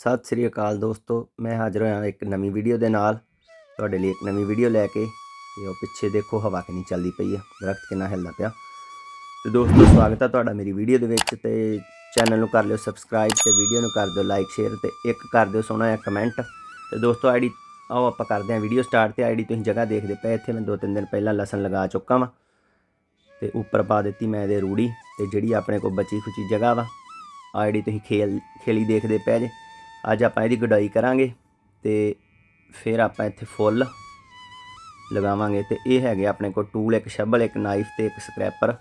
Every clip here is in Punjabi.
ਸਤਿ ਸ੍ਰੀ ਅਕਾਲ ਦੋਸਤੋ, ਮੈਂ ਹਾਜ਼ਰ ਹੋਇਆ ਇੱਕ ਨਵੀਂ ਵੀਡੀਓ ਦੇ ਨਾਲ। ਤੁਹਾਡੇ ਲਈ ਇੱਕ ਨਵੀਂ ਵੀਡੀਓ ਲੈ ਕੇ ਤੇ ਉਹ ਪਿੱਛੇ ਦੇਖੋ, ਹਵਾ ਕਿੰਨੀ ਚੱਲਦੀ ਪਈ ਆ, ਦਰਖਤ ਕਿੰਨਾ ਹਿੱਲਦਾ ਪਿਆ। ਤੇ ਦੋਸਤੋ, ਸਵਾਗਤ ਹੈ ਤੁਹਾਡਾ ਮੇਰੀ ਵੀਡੀਓ ਦੇ ਵਿੱਚ ਤੇ ਚੈਨਲ ਨੂੰ ਕਰ ਲਿਓ ਸਬਸਕ੍ਰਾਈਬ ਤੇ ਵੀਡੀਓ ਨੂੰ ਕਰ ਦਿਓ ਲਾਈਕ, ਸ਼ੇਅਰ ਤੇ ਇੱਕ ਕਰ ਦਿਓ ਸੋਹਣਾ ਜਿਹਾ ਕਮੈਂਟ। ਤੇ ਦੋਸਤੋ, ਆਈਡੀ ਆਓ ਆਪਾਂ ਕਰਦੇ ਹਾਂ ਵੀਡੀਓ ਸਟਾਰਟ ਤੇ ਆਈਡੀ ਤੁਸੀਂ ਜਗ੍ਹਾ ਦੇਖਦੇ ਪਏ, ਇੱਥੇ ਮੈਂ ਦੋ ਤਿੰਨ ਦਿਨ ਪਹਿਲਾਂ ਲਸਣ ਲਗਾ ਚੁੱਕਾ ਵਾਂ। ਤੇ ਉੱਪਰ ਪਾ ਦਿੱਤੀ ਮੈਂ ਇਹਦੇ ਰੂੜੀ ਤੇ ਜਿਹੜੀ ਆਪਣੇ ਕੋਲ ਬਚੀ ਖੁਚੀ ਜਗ੍ਹਾ ਵਾ ਆਈਡੀ ਤੁਸੀਂ ਖੇਲ, ਖੇਲੀ ਦੇਖਦੇ ਪਏ ਜੇ। ਅੱਜ ਆਪਾਂ ਇਹਦੀ ਗੁਡਾਈ ਕਰਾਂਗੇ ਤੇ ਫਿਰ ਆਪਾਂ ਇੱਥੇ ਫੁੱਲ ਲਗਾਵਾਂਗੇ ਤੇ ਇਹ ਹੈਗੇ ਆਪਣੇ ਕੋਲ ਟੂਲ ਇੱਕ ਸ਼ਬਲ, ਇੱਕ ਨਾਈਫ ਤੇ ਇੱਕ ਸਕ੍ਰੈਪਰ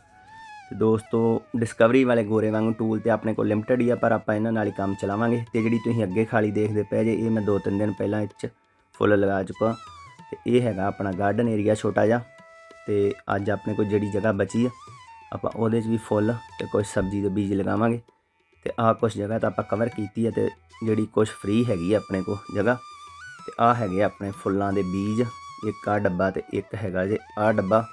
ਤੇ ਦੋਸਤੋ ਡਿਸਕਵਰੀ ਵਾਲੇ ਗੋਰੇ ਵਾਂਗੂ ਟੂਲ ਤੇ ਆਪਣੇ ਕੋਲ ਲਿਮਟਿਡ ਹੀ ਆ, ਪਰ ਆਪਾਂ ਇਹਨਾਂ ਨਾਲ ਹੀ ਕੰਮ ਚਲਾਵਾਂਗੇ। ਤੇ ਜਿਹੜੀ ਤੁਸੀਂ ਅੱਗੇ ਖਾਲੀ ਦੇਖਦੇ ਪਏ ਜੇ, ਇਹ ਮੈਂ ਦੋ ਤਿੰਨ ਦਿਨ ਪਹਿਲਾਂ ਇਹ 'ਚ ਫੁੱਲ ਲਗਾ ਚੁੱਕਾ। ਤੇ ਇਹ ਹੈਗਾ ਆਪਣਾ ਗਾਰਡਨ ਏਰੀਆ ਛੋਟਾ ਜਿਹਾ। ਤੇ ਅੱਜ ਆਪਣੇ ਕੋਲ ਜਿਹੜੀ ਜਗ੍ਹਾ ਬਚੀ ਆ, ਆਪਾਂ ਉਹਦੇ 'ਚ ਵੀ ਫੁੱਲ ਤੇ ਕੁਝ ਸਬਜ਼ੀ ਦੇ ਬੀਜ ਲਗਾਵਾਂਗੇ। ਤੇ ਆਹ ਕੁਝ ਜਗ੍ਹਾ ਤਾਂ ਆਪਾਂ ਕਵਰ ਕੀਤੀ ਹੈ ਤੇ ਜਿਹੜੀ ਕੁਝ ਫ੍ਰੀ ਹੈਗੀ ਆ ਆਪਣੇ ਕੋਲ ਜਗ੍ਹਾ, ਤੇ ਆਹ ਹੈਗੇ ਆ ਆਪਣੇ ਫੁੱਲਾਂ ਦੇ ਬੀਜ, ਇੱਕ ਆ ਡੱਬਾ ਤੇ ਇੱਕ ਹੈਗਾ ਜੇ ਆਹ ਡੱਬਾ।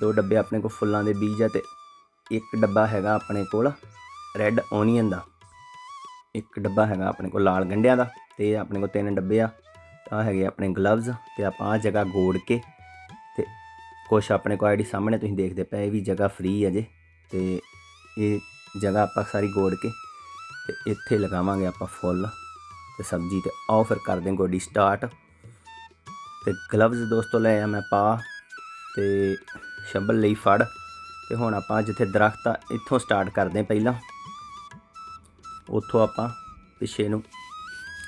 ਦੋ ਡੱਬੇ ਆਪਣੇ ਕੋਲ ਫੁੱਲਾਂ ਦੇ ਬੀਜ ਆ ਤੇ ਇੱਕ ਡੱਬਾ ਹੈਗਾ ਆਪਣੇ ਕੋਲ ਰੈੱਡ ਓਨੀਅਨ ਦਾ। ਇੱਕ ਡੱਬਾ ਹੈਗਾ ਆਪਣੇ ਕੋਲ ਲਾਲ ਗੰਢਿਆਂ ਦਾ ਤੇ ਆਪਣੇ ਕੋਲ ਤਿੰਨ ਡੱਬੇ ਆ। ਆਹ ਹੈਗੇ ਆਪਣੇ ਗਲਵਜ਼ ਤੇ ਆਪਾਂ ਆਹ ਜਗ੍ਹਾ ਗੋੜ ਕੇ ਤੇ ਕੁਛ ਆਪਣੇ ਕੋਲ ਆਈਡੀ ਸਾਹਮਣੇ ਤੁਸੀਂ ਦੇਖਦੇ ਪਏ ਇਹ ਵੀ ਜਗ੍ਹਾ ਫ੍ਰੀ ਹੈ ਜੇ ਤੇ ਇਹ ਜਗ੍ਹਾ ਆਪਾਂ ਸਾਰੀ ਗੋੜ ਕੇ ਤੇ ਇੱਥੇ ਲਗਾਵਾਂਗੇ ਆਪਾਂ ਫੁੱਲ ਤੇ ਸਬਜ਼ੀ ਤੇ ਆਓ ਫਿਰ ਕਰਦੇ ਹਾਂ ਗੋਡੀ ਸਟਾਰਟ ਤੇ ਗਲਵਜ਼ ਦੋਸਤੋ ਲੈ ਆ ਮੈਂ ਪਾ ਤੇ ਸ਼ੰਬਲ ਲਈ ਫੜ ਤੇ ਹੁਣ ਆਪਾਂ ਜਿੱਥੇ ਦਰਖਤ ਆ, ਇੱਥੋਂ ਸਟਾਰਟ ਕਰਦੇ ਹਾਂ ਪਹਿਲਾਂ। ਉੱਥੋਂ ਆਪਾਂ ਪਿੱਛੇ ਨੂੰ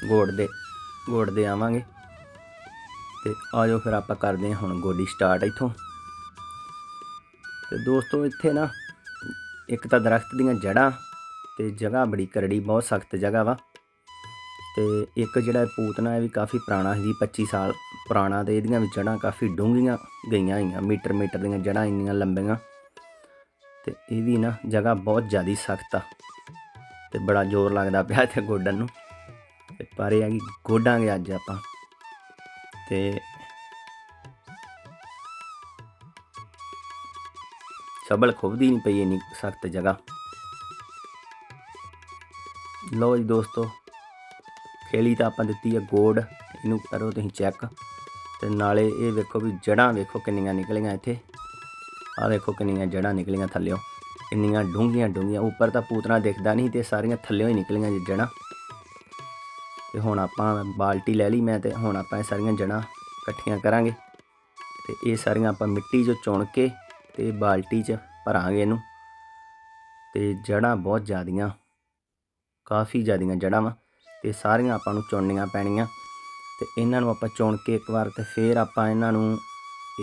ਗੋੜਦੇ ਗੋੜਦੇ ਆਵਾਂਗੇ। ਤੇ ਆਜੋ ਫਿਰ ਆਪਾਂ ਕਰਦੇ ਹਾਂ ਹੁਣ ਗੋਡੀ ਸਟਾਰਟ ਇੱਥੋਂ। ਤੇ ਦੋਸਤੋ ਇੱਥੇ ਨਾ ਇੱਕ ਤਾਂ ਦਰਖਤ ਦੀਆਂ ਜੜ੍ਹਾਂ ਤੇ ਜਗ੍ਹਾ ਬੜੀ ਕਰੜੀ, ਬਹੁਤ ਸਖਤ ਜਗ੍ਹਾ ਵਾ। ਤੇ ਇੱਕ ਜਿਹੜਾ ਇਹ ਪੂਤਨਾ ਇਹ ਵੀ ਕਾਫੀ ਪੁਰਾਣਾ ਸੀ 25 ਸਾਲ ਪੁਰਾਣਾ ਤੇ ਇਹਦੀਆਂ ਵੀ ਜੜ੍ਹਾਂ ਕਾਫੀ ਡੂੰਘੀਆਂ ਗਈਆਂ ਹੋਈਆਂ, ਮੀਟਰ ਮੀਟਰ ਦੀਆਂ ਜੜ੍ਹਾਂ ਇੰਨੀਆਂ ਲੰਬੀਆਂ। ਤੇ ਇਹ ਵੀ ਨਾ ਜਗ੍ਹਾ ਬਹੁਤ ਜ਼ਿਆਦੀ ਸਖਤ ਆ। ਤੇ ਬੜਾ ਜ਼ੋਰ ਲੱਗਦਾ ਪਿਆ ਇੱਥੇ ਗੋਡਨ ਨੂੰ। ਤੇ ਪਰ ਇਹ ਆ ਕਿ ਗੋਡਾਂਗੇ ਅੱਜ ਆਪਾਂ। ਤੇ ਸਬਲ ਖੁਬਦੀ ਨਹੀਂ ਪਈ ਇੰਨੀ ਸਖਤ ਜਗ੍ਹਾ। ਲੋ ਜੀ ਦੋਸਤੋ, ਖੇਲੀ ਤਾਂ ਆਪਾਂ ਦਿੱਤੀ ਹੈ ਗੋਡ, ਇਹਨੂੰ ਕਰੋ ਤੁਸੀਂ ਚੈੱਕ ਤੇ ਨਾਲੇ ਇਹ ਵੇਖੋ ਵੀ ਜੜਾਂ ਵੇਖੋ ਕਿੰਨੀਆਂ ਨਿਕਲੀਆਂ ਇੱਥੇ। ਆਹ ਵੇਖੋ ਕਿੰਨੀਆਂ ਜੜਾਂ ਨਿਕਲੀਆਂ ਥੱਲਿਓਂ। ਇੰਨੀਆਂ ਡੂੰਘੀਆਂ ਡੂੰਘੀਆਂ, ਉੱਪਰ ਤਾਂ ਪੂਤਨਾ ਦਿਖਦਾ ਨਹੀਂ ਤੇ ਸਾਰੀਆਂ ਥੱਲਿਓਂ ਹੀ ਨਿਕਲੀਆਂ ਜੀ ਜੜਾਂ ਤੇ ਹੁਣ ਆਪਾਂ ਬਾਲਟੀ ਲੈ ਲਈ ਮੈਂ ਤੇ ਹੁਣ ਆਪਾਂ ਇਹ ਸਾਰੀਆਂ ਜੜਾਂ ਇਕੱਠੀਆਂ ਕਰਾਂਗੇ। ਤੇ ਇਹ ਸਾਰੀਆਂ ਆਪਾਂ ਮਿੱਟੀ 'ਚੋਂ ਚੁਣ ਕੇ ਤੇ ਬਾਲਟੀ 'ਚ ਭਰਾਂਗੇ ਇਹਨੂੰ। ਤੇ ਜੜਾਂ ਬਹੁਤ ਜ਼ਿਆਦੀਆਂ। ਕਾਫੀ ਜ਼ਿਆਦੀਆਂ ਜੜਾਂ ਵਾ ਤੇ ਸਾਰੀਆਂ ਆਪਾਂ ਨੂੰ ਚੁਣਨੀਆਂ ਪੈਣੀਆਂ ਤੇ ਇਹਨਾਂ ਨੂੰ ਆਪਾਂ ਚੁਣ ਕੇ ਇੱਕ ਵਾਰ ਤੇ ਫੇਰ ਆਪਾਂ ਇਹਨਾਂ ਨੂੰ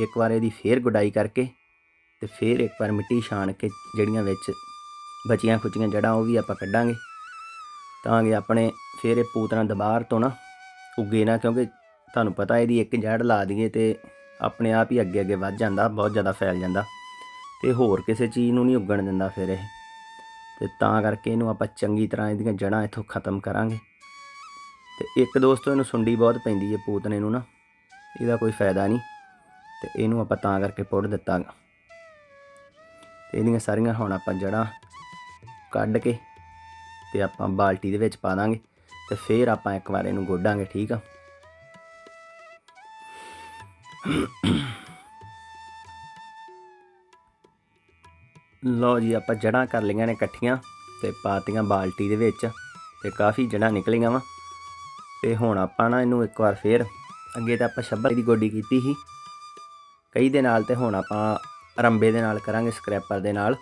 ਇੱਕ ਵਾਰ ਇਹਦੀ ਫੇਰ ਗੁਡਾਈ ਕਰਕੇ ਤੇ ਫੇਰ ਇੱਕ ਵਾਰ ਮਿੱਟੀ ਛਾਣ ਕੇ ਜਿਹੜੀਆਂ ਵਿੱਚ ਬਚੀਆਂ ਖੁਚੀਆਂ ਜੜਾਂ ਉਹ ਵੀ ਆਪਾਂ ਕੱਢਾਂਗੇ। ਤਾਂ ਕਿ ਆਪਣੇ ਫੇਰ ਇਹ ਪੂਤਨਾ ਦੁਬਾਰ ਤੋਂ ਨਾ ਉੱਗੇ ਨਾ ਕਿਉਂਕਿ ਤੁਹਾਨੂੰ ਪਤਾ ਇਹਦੀ ਇੱਕ ਜੜ ਲਾ ਦਈਏ ਤੇ ਆਪਣੇ ਆਪ ਹੀ ਅੱਗੇ ਅੱਗੇ ਵੱਧ ਜਾਂਦਾ, ਬਹੁਤ ਜ਼ਿਆਦਾ ਫੈਲ ਜਾਂਦਾ ਤੇ ਹੋਰ ਕਿਸੇ ਚੀਜ਼ ਨੂੰ ਨਹੀਂ ਉੱਗਣ ਦਿੰਦਾ ਫਿਰ ਇਹ। ਤੇ ਤਾਂ ਕਰਕੇ ਇਹਨੂੰ ਆਪਾਂ ਚੰਗੀ ਤਰ੍ਹਾਂ ਇਹਦੀਆਂ ਜੜਾਂ ਇੱਥੋਂ ਖਤਮ ਕਰਾਂਗੇ। ਤੇ ਇੱਕ ਦੋਸਤੋ ਇਹਨੂੰ ਸੁੰਡੀ ਬਹੁਤ ਪੈਂਦੀ ਹੈ ਪੂਤਨੇ ਨੂੰ ਨਾ। ਇਹਦਾ ਕੋਈ ਫਾਇਦਾ ਨਹੀਂ, ਤੇ ਇਹਨੂੰ ਆਪਾਂ ਤਾਂ ਕਰਕੇ ਪੁੱਟ ਦਿੱਤਾ ਗਾ। ਤੇ ਇਹਦੀਆਂ ਸਾਰੀਆਂ ਹੁਣ ਆਪਾਂ ਜੜਾਂ ਕੱਢ ਕੇ ਤੇ ਆਪਾਂ ਬਾਲਟੀ ਦੇ ਵਿੱਚ ਪਾ ਦਾਂਗੇ ਤੇ ਫਿਰ ਆਪਾਂ ਇੱਕ ਵਾਰ ਇਹਨੂੰ ਗੋਡਾਂਗੇ, ਠੀਕ ਆ? ਲਓ ਜੀ, ਆਪਾਂ ਜੜਾਂ ਕਰ ਲਈਆਂ ਨੇ ਇਕੱਠੀਆਂ ਤੇ ਪਾਤੀਆਂ ਬਾਲਟੀ ਦੇ ਵਿੱਚ ਤੇ ਕਾਫੀ ਜੜਾਂ ਨਿਕਲੀਆਂ ਵਾ। ਤੇ ਹੁਣ ਆਪਾਂ ਨਾ ਇਹਨੂੰ ਇੱਕ ਵਾਰ ਫੇਰ ਅੱਗੇ ਤਾਂ ਆਪਾਂ ਸ਼ੱਬਰ ਦੀ ਗੋਡੀ ਕੀਤੀ ਸੀ। ਕਈ ਦੇ ਨਾਲ ਤੇ ਹੁਣ ਆਪਾਂ ਰੰਬੇ ਦੇ ਨਾਲ ਕਰਾਂਗੇ, ਸਕ੍ਰੈਪਰ ਦੇ ਨਾਲ।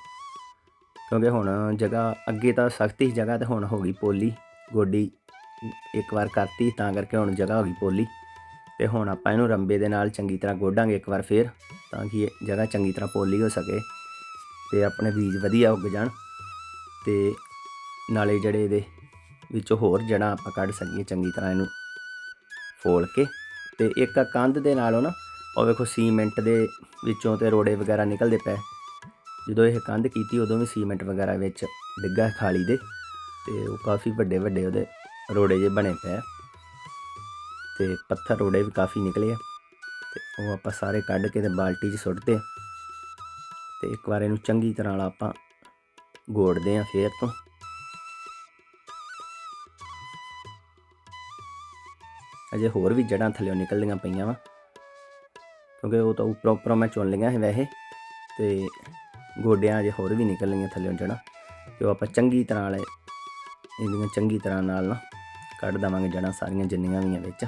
ਕਿਉਂਕਿ ਹੁਣ ਜਗ੍ਹਾ ਅੱਗੇ ਤਾਂ ਸਖਤ ਹੀ ਜਗ੍ਹਾ ਤੇ ਹੁਣ ਹੋ ਗਈ ਪੋਲੀ। ਗੋਡੀ ਇੱਕ ਵਾਰ ਕਰਤੀ ਤਾਂ ਕਰਕੇ ਹੁਣ ਜਗ੍ਹਾ ਹੋ ਗਈ ਪੋਲੀ। ਤੇ ਹੁਣ ਆਪਾਂ ਇਹਨੂੰ ਰੰਬੇ ਦੇ ਨਾਲ ਚੰਗੀ ਤਰ੍ਹਾਂ ਗੋਡਾਂਗੇ ਇੱਕ ਵਾਰ ਫੇਰ ਤਾਂ ਕਿ ਇਹ ਜਗ੍ਹਾ ਚੰਗੀ ਤਰ੍ਹਾਂ ਪੋਲੀ ਹੋ ਸਕੇ। ਤੇ ਆਪਣੇ ਬੀਜ ਵਧੀਆ ਉੱਗ ਜਾਣ ਤੇ ਨਾਲੇ ਜਿਹੜੇ ਇਹਦੇ ਵਿੱਚੋਂ ਹੋਰ ਜੜਾਂ ਆਪਾਂ ਕੱਢ ਸਕੀਏ ਚੰਗੀ ਤਰ੍ਹਾਂ ਇਹਨੂੰ ਫੋਲ ਕੇ ਤੇ ਇੱਕ ਕੰਧ ਦੇ ਨਾਲੋਂ ਨਾ, ਉਹ ਵੇਖੋ ਸੀਮੈਂਟ ਦੇ ਵਿੱਚੋਂ ਤੇ ਰੋੜੇ ਵਗੈਰਾ ਨਿਕਲਦੇ ਪਏ। ਜਦੋਂ ਇਹ ਕੰਧ ਕੀਤੀ ਉਦੋਂ ਵੀ ਸੀਮੈਂਟ ਵਗੈਰਾ ਵਿੱਚ ਡਿੱਗਾ ਖਾਲੀ ਦੇ ਤੇ ਉਹ ਕਾਫੀ ਵੱਡੇ ਵੱਡੇ ਉਹਦੇ ਰੋੜੇ ਜੇ ਬਣੇ ਪਏ ਆ। ਤੇ ਪੱਥਰ ਰੋੜੇ ਵੀ ਕਾਫੀ ਨਿਕਲੇ ਆ। ਤੇ ਉਹ ਆਪਾਂ ਸਾਰੇ ਕੱਢ ਕੇ ਤੇ ਬਾਲਟੀ 'ਚ ਸੁੱਟਦੇ ਆ। ਤੇ ਇੱਕ ਵਾਰ ਇਹਨੂੰ ਚੰਗੀ ਤਰ੍ਹਾਂ ਨਾਲ ਆਪਾਂ ਗੋੜਦੇ ਆ ਫੇਰ ਤੋਂ। ਅਜੇ ਹੋਰ ਵੀ ਜੜਾਂ ਥੱਲੇੋਂ ਨਿਕਲਦੀਆਂ ਪਈਆਂ ਵਾ, ਕਿਉਂਕਿ ਉਹ ਤਾਂ ਉੱਪਰੋਂ ਉੱਪਰੋਂ ਮੈਂ ਚੁਣ ਲਈਆਂ ਸੀ ਵੈਸੇ, ਤੇ ਗੋਡਿਆਂ ਅਜੇ ਹੋਰ ਵੀ ਨਿਕਲਣੀਆਂ ਥੱਲੇੋਂ ਜੜਾਂ ਤੇ ਉਹ ਆਪਾਂ ਚੰਗੀ ਤਰ੍ਹਾਂ ਨਾਲ ਇਹਦੀਆਂ ਚੰਗੀ ਤਰ੍ਹਾਂ ਨਾਲ ਨਾ ਕੱਢ ਦੇਵਾਂਗੇ ਜੜਾਂ ਸਾਰੀਆਂ ਜਿੰਨੀਆਂ ਵੀ ਆ ਵਿੱਚ।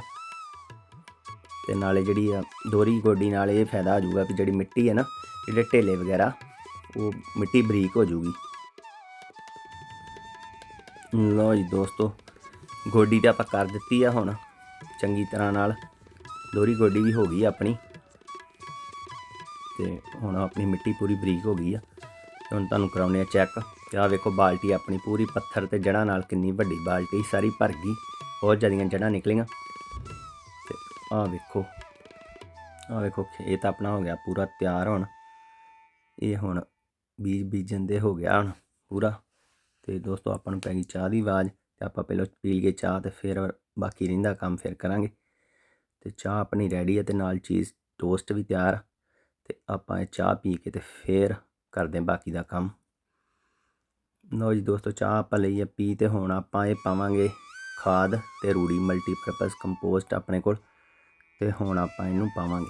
ਤੇ ਨਾਲੇ ਜਿਹੜੀ ਆ ਦੋਹਰੀ ਗੋਡੀ ਨਾਲ ਇਹ ਫਾਇਦਾ ਹੋ ਜਾਊਗਾ ਵੀ ਜਿਹੜੀ ਮਿੱਟੀ ਹੈ ਨਾ, ਜਿਹੜੇ ਢੇਲੇ ਵਗੈਰਾ, ਉਹ ਮਿੱਟੀ ਬਰੀਕ ਹੋ ਜਾਊਗੀ। ਲਓ ਜੀ ਦੋਸਤੋ, ਗੋਡੀ ਤਾਂ ਆਪਾਂ ਕਰ ਦਿੱਤੀ ਆ ਹੁਣ, ਚੰਗੀ ਤਰ੍ਹਾਂ ਨਾਲ। ਦੋਹਰੀ ਗੋਡੀ ਵੀ ਹੋ ਗਈ ਆਪਣੀ। ਤੇ ਹੁਣ ਆਪਣੀ ਮਿੱਟੀ ਪੂਰੀ ਬਰੀਕ ਹੋ ਗਈ ਆ। ਤੇ ਹੁਣ ਤੁਹਾਨੂੰ ਕਰਾਉਨੇ ਆ ਚੈੱਕ। ਤੇ ਆ ਵੇਖੋ ਬਾਲਟੀ ਆਪਣੀ ਪੂਰੀ ਪੱਥਰ ਤੇ ਜੜ੍ਹਾਂ ਨਾਲ ਕਿੰਨੀ ਵੱਡੀ ਬਾਲਟੀ, ਸਾਰੀ ਭਰ ਗਈ। ਬਹੁਤ ਜ਼ਿਆਦੀਆਂ ਜੜ੍ਹਾਂ ਨਿਕਲੀਆਂ। ਆ ਵੇਖੋ ਆ ਵੇਖੋ ਖੇਤ ਆਪਣਾ ਹੋ ਗਿਆ ਪੂਰਾ ਤਿਆਰ ਹੁਣ। ਇਹ ਹੁਣ ਬੀਜ ਬੀਜਣ ਦੇ ਹੋ ਗਿਆ ਹੁਣ ਪੂਰਾ। ਤੇ ਦੋਸਤੋ, ਆਪਾਂ ਨੂੰ ਪੈ ਗਈ ਚਾਹ ਦੀ ਆਵਾਜ਼ ਤੇ ਆਪਾਂ ਪਹਿਲਾਂ ਪੀ ਲਈਏ ਚਾਹ ਤੇ ਫਿਰ ਬਾਕੀ ਰਹਿੰਦਾ ਕੰਮ ਫਿਰ ਕਰਾਂਗੇ। ਤੇ ਚਾਹ ਆਪਣੀ ਰੈਡੀ ਹੈ ਤੇ ਨਾਲ ਚੀਜ਼ ਟੋਸਟ ਵੀ ਤਿਆਰ ਆ। ਤੇ ਆਪਾਂ ਇਹ ਚਾਹ ਪੀ ਕੇ ਤੇ ਫਿਰ ਕਰਦੇ ਹਾਂ ਬਾਕੀ ਦਾ ਕੰਮ। ਲਓ ਜੀ ਦੋਸਤੋ, ਚਾਹ ਆਪਾਂ ਲਈ ਹੈ ਪੀ ਤੇ ਹੁਣ ਆਪਾਂ ਇਹ ਪਾਵਾਂਗੇ ਖਾਦ ਤੇ ਰੂੜੀ ਮਲਟੀਪਰਪਸ ਕੰਪੋਸਟ ਆਪਣੇ ਕੋਲ। ਤੇ ਹੁਣ ਆਪਾਂ ਇਹਨੂੰ ਪਾਵਾਂਗੇ।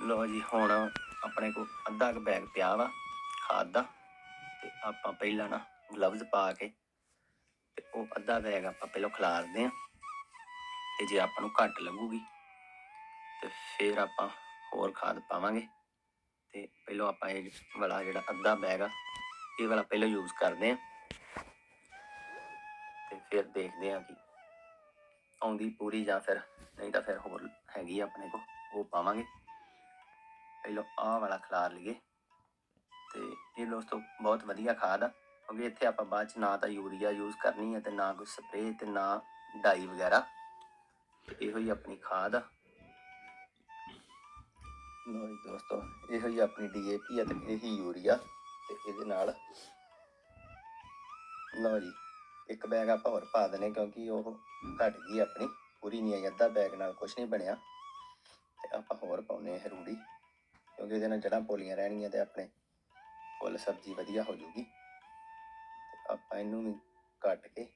ਲਓ ਜੀ, ਹੁਣ ਆਪਣੇ ਕੋਲ ਅੱਧਾ ਕੁ ਬੈਗ ਪਿਆ ਵਾ, ਖਾਦ ਦਾ। ਤੇ ਆਪਾਂ ਪਹਿਲਾਂ ਨਾ ਗਲਵਜ਼ ਪਾ ਕੇ ਤੇ ਉਹ ਅੱਧਾ ਬੈਗ ਆਪਾਂ ਪਹਿਲਾਂ ਖਿਲਾਰਦੇ ਆ ਤੇ ਜੇ ਆਪਾਂ ਨੂੰ ਘੱਟ ਲੱਗੂਗੀ, ਤੇ ਫਿਰ ਆਪਾਂ ਹੋਰ ਖਾਦ ਪਾਵਾਂਗੇ। ਤੇ ਪਹਿਲਾਂ ਆਪਾਂ ਇਹ ਵਾਲਾ ਜਿਹੜਾ ਅੱਧਾ ਬੈਗ ਆ, ਇਹ ਵਾਲਾ ਪਹਿਲਾਂ ਯੂਜ਼ ਕਰਦੇ ਆ ਤੇ ਫਿਰ ਦੇਖਦੇ ਆ ਕਿ ਆਉਂਦੀ ਪੂਰੀ ਜਾਂ ਫਿਰ ਨਹੀਂ ਤਾਂ ਫਿਰ ਹੋਰ ਹੈਗੀ ਆ ਆਪਣੇ ਕੋ ਉਹ ਪਾਵਾਂਗੇ। ਪਹਿਲਾਂ ਆਹ ਵਾਲਾ ਖਲਾਰ ਲਈਏ। ਤੇ ਇਹ ਦੋਸਤੋ ਬਹੁਤ ਵਧੀਆ ਖਾਦ ਆ, ਕਿਉਂਕਿ ਇੱਥੇ ਆਪਾਂ ਬਾਅਦ ਚ ਨਾ ਤਾਂ ਯੂਰੀਆ ਯੂਜ਼ ਕਰਨੀ ਹੈ ਤੇ ਨਾ ਕੋਈ ਸਪਰੇਅ ਤੇ ਨਾ ਡਾਈ ਵਗੈਰਾ। ਤੇ ਇਹੋ ਹੀ ਆਪਣੀ ਖਾਦ ਆ। ਲੋ ਦੋਸਤੋ, ਇਹੋ ਹੀ ਆਪਣੀ ਡੀਏਪੀ ਆ ਤੇ ਇਹੀ ਯੂਰੀਆ ਤੇ ਇਹਦੇ ਨਾਲ ਲਓ ਜੀ। ਇੱਕ ਬੈਗ ਆਪਾਂ ਹੋਰ ਪਾ ਦਨੇ ਕਿਉਂਕਿ ਉਹ ਘਟ ਗਈ ਆਪਣੀ, ਪੂਰੀ ਨਹੀਂ ਆਈ, ਅੱਧਾ ਬੈਗ ਨਾਲ ਕੁਝ ਨਹੀਂ ਬਣਿਆ। ਤੇ ਆਪਾਂ ਹੋਰ ਪਾਉਨੇ ਆ ਰੂੜੀ, ਕਿਉਂਕਿ ਇਹਦੇ ਨਾਲ ਜੜਾਂ ਪੋਲੀਆਂ ਰਹਿਣਗੀਆਂ ਤੇ ਆਪਣੇ ਫੁੱਲ ਸਬਜ਼ੀ ਵਧੀਆ ਹੋ ਜੂਗੀ ਆਪਾਂ ਇਹਨੂੰ ਵੀ ਕੱਟ ਕੇ